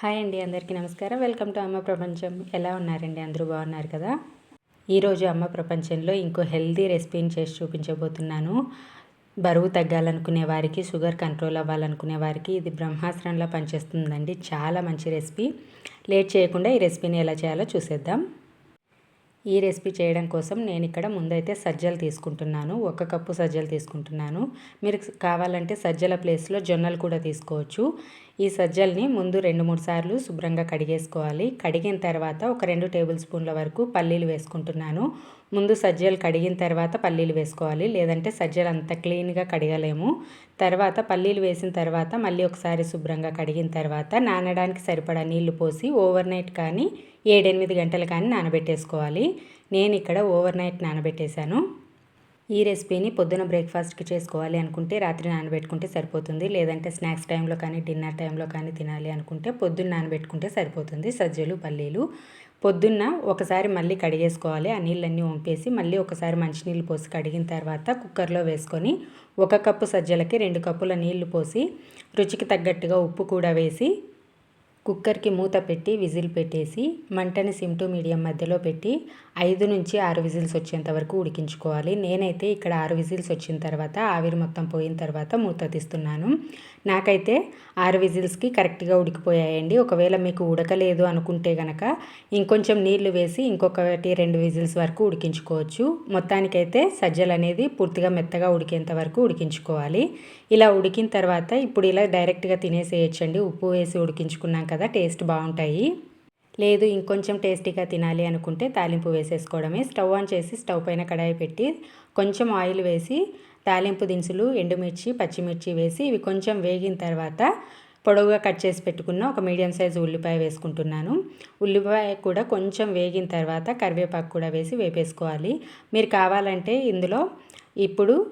Hi అండి అందరికీ నమస్కారం. వెల్కమ్ టు అమ్మ ప్రపంచం. ఎలా ఉన్నారండి? అందరూ బాగున్నారు కదా? ఈరోజు అమ్మ ప్రపంచంలో ఇంకో హెల్దీ రెసిపీని చేసి చూపించబోతున్నాను. బరువు తగ్గాలనుకునే వారికి షుగర్ కంట్రోల్ అవ్వాలనుకునే వారికి ఇది బ్రహ్మాస్త్రంలా పనిచేస్తుందండి. చాలా మంచి రెసిపీ. లేట్ చేయకుండా ఈ రెసిపీని ఎలా చేయాలో చూసేద్దాం. ఈ రెసిపీ చేయడం కోసం నేను ఇక్కడ ముందైతే సజ్జలు తీసుకుంటున్నాను. ఒక కప్పు సజ్జలు తీసుకుంటున్నాను. మీరు కావాలంటే సజ్జల ప్లేస్లో జొన్నలు కూడా తీసుకోవచ్చు. ఈ సజ్జల్ని ముందు రెండు మూడు సార్లు శుభ్రంగా కడిగేసుకోవాలి. కడిగిన తర్వాత ఒక రెండు టేబుల్ స్పూన్ల వరకు పల్లీలు వేసుకుంటున్నాను. ముందు సజ్జలు కడిగిన తర్వాత పల్లీలు వేసుకోవాలి. లేదంటే సజ్జలు అంత క్లీన్గా కడగలేము. తర్వాత పల్లీలు వేసిన తర్వాత మళ్ళీ ఒకసారి శుభ్రంగా కడిగిన తర్వాత నానడానికి సరిపడా నీళ్ళు పోసి ఓవర్ నైట్ కానీ ఏడెనిమిది గంటలు కానీ నానబెట్టేసుకోవాలి. నేను ఇక్కడ ఓవర్ నైట్ నానబెట్టేశాను. ఈ రెసిపీని పొద్దున బ్రేక్ఫాస్ట్కి చేసుకోవాలి అనుకుంటే రాత్రి నానబెట్టుకుంటే సరిపోతుంది. లేదంటే స్నాక్స్ టైంలో కానీ డిన్నర్ టైంలో కానీ తినాలి అనుకుంటే పొద్దున్న నానబెట్టుకుంటే సరిపోతుంది. సజ్జలు పల్లీలు. పొద్దున్న ఒకసారి మళ్ళీ కడిగేసుకోవాలి. ఆ నీళ్ళన్నీ వంపేసి మళ్ళీ ఒకసారి మంచినీళ్ళు పోసి కడిగిన తర్వాత కుక్కర్లో వేసుకొని ఒక కప్పు సజ్జలకి రెండు కప్పుల నీళ్ళు పోసి రుచికి తగ్గట్టుగా ఉప్పు కూడా వేసి కుక్కర్కి మూత పెట్టి విజిల్ పెట్టేసి మంటని సిమ్ టు మీడియం మధ్యలో పెట్టి ఐదు నుంచి ఆరు విజిల్స్ వచ్చేంత వరకు ఉడికించుకోవాలి. నేనైతే ఇక్కడ ఆరు విజిల్స్ వచ్చిన తర్వాత ఆవిరి మొత్తం పోయిన తర్వాత మూత తీస్తున్నాను. నాకైతే ఆరు విజిల్స్కి కరెక్ట్గా ఉడికిపోయాయండి. ఒకవేళ మీకు ఉడకలేదు అనుకుంటే గనక ఇంకొంచెం నీళ్ళు వేసి ఇంకొకటి రెండు విజిల్స్ వరకు ఉడికించుకోవచ్చు. మొత్తానికైతే సజ్జలు అనేది పూర్తిగా మెత్తగా ఉడికేంత వరకు ఉడికించుకోవాలి. ఇలా ఉడికిన తర్వాత ఇప్పుడు ఇలా డైరెక్ట్గా తినేసేయచ్చండి. ఉప్పు వేసి ఉడికించుకున్నాం కదా టేస్ట్ బాగుంటాయి. లేదు ఇంకొంచెం టేస్టీగా తినాలి అనుకుంటే తాలింపు వేసేసుకోవడమే. స్టవ్ ఆన్ చేసి స్టవ్ పైన కడాయి పెట్టి కొంచెం ఆయిల్ వేసి తాలింపు దినుసులు ఎండుమిర్చి పచ్చిమిర్చి వేసి ఇవి కొంచెం వేగిన తర్వాత పొడవుగా కట్ చేసి పెట్టుకున్న ఒక మీడియం సైజు ఉల్లిపాయ వేసుకుంటున్నాను. ఉల్లిపాయ కూడా కొంచెం వేగిన తర్వాత కరివేపాకు కూడా వేసి వేపేసుకోవాలి. మీరు కావాలంటే ఇందులో ఇప్పుడు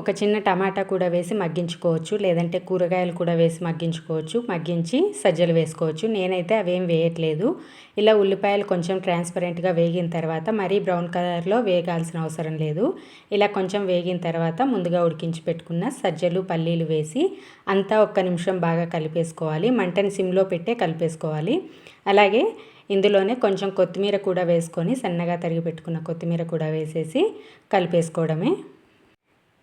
ఒక చిన్న టమాటా కూడా వేసి మగ్గించుకోవచ్చు లేదంటే కూరగాయలు కూడా వేసి మగ్గించుకోవచ్చు మగ్గించి సజ్జలు వేసుకోవచ్చు. నేనైతే అవేం వేయట్లేదు. ఇలా ఉల్లిపాయలు కొంచెం ట్రాన్స్పరెంట్గా వేగిన తర్వాత మరీ బ్రౌన్ కలర్లో వేగాల్సిన అవసరం లేదు. ఇలా కొంచెం వేగిన తర్వాత ముందుగా ఉడికించి పెట్టుకున్న సజ్జలు పల్లీలు వేసి అంతా ఒక్క నిమిషం బాగా కలిపేసుకోవాలి. మంటని సిమ్లో పెట్టే కలిపేసుకోవాలి. అలాగే ఇందులోనే కొంచెం కొత్తిమీర కూడా వేసుకొని సన్నగా తరిగి పెట్టుకున్న కొత్తిమీర కూడా వేసేసి కలిపేసుకోవడమే.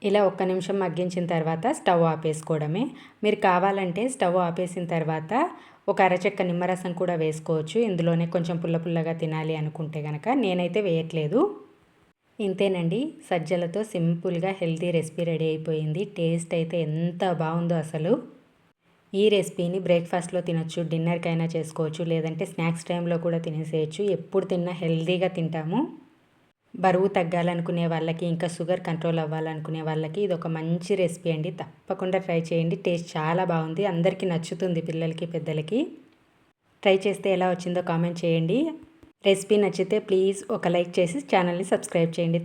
ఇలా ఒక్క నిమిషం మగ్గించిన తర్వాత స్టవ్ ఆపేసుకోవడమే. మీరు కావాలంటే స్టవ్ ఆపేసిన తర్వాత ఒక అరచెక్క నిమ్మరసం కూడా వేసుకోవచ్చు. ఇందులోనే కొంచెం పుల్ల పుల్లగా తినాలి అనుకుంటే కనుక నేనైతే వేయట్లేదు. ఇంతేనండి. సజ్జలతో సింపుల్గా హెల్తీ రెసిపీ రెడీ అయిపోయింది. టేస్ట్ అయితే ఎంత బాగుందో అసలు. ఈ రెసిపీని బ్రేక్ఫాస్ట్లో తినొచ్చు డిన్నర్కైనా చేసుకోవచ్చు లేదంటే స్నాక్స్ టైంలో కూడా తినేసేయచ్చు. ఎప్పుడు తిన్నా హెల్తీగా తింటాము. బరువు తగ్గాలనుకునే వాళ్ళకి ఇంకా షుగర్ కంట్రోల్ అవ్వాలనుకునే వాళ్ళకి ఇది ఒక మంచి రెసిపీ అండి. తప్పకుండా ట్రై చేయండి. టేస్ట్ చాలా బాగుంది. అందరికీ నచ్చుతుంది పిల్లలకి పెద్దలకి. ట్రై చేస్తే ఎలా వచ్చిందో కామెంట్ చేయండి. రెసిపీ నచ్చితే ప్లీజ్ ఒక లైక్ చేసి ఛానల్ని సబ్స్క్రైబ్ చేయండి.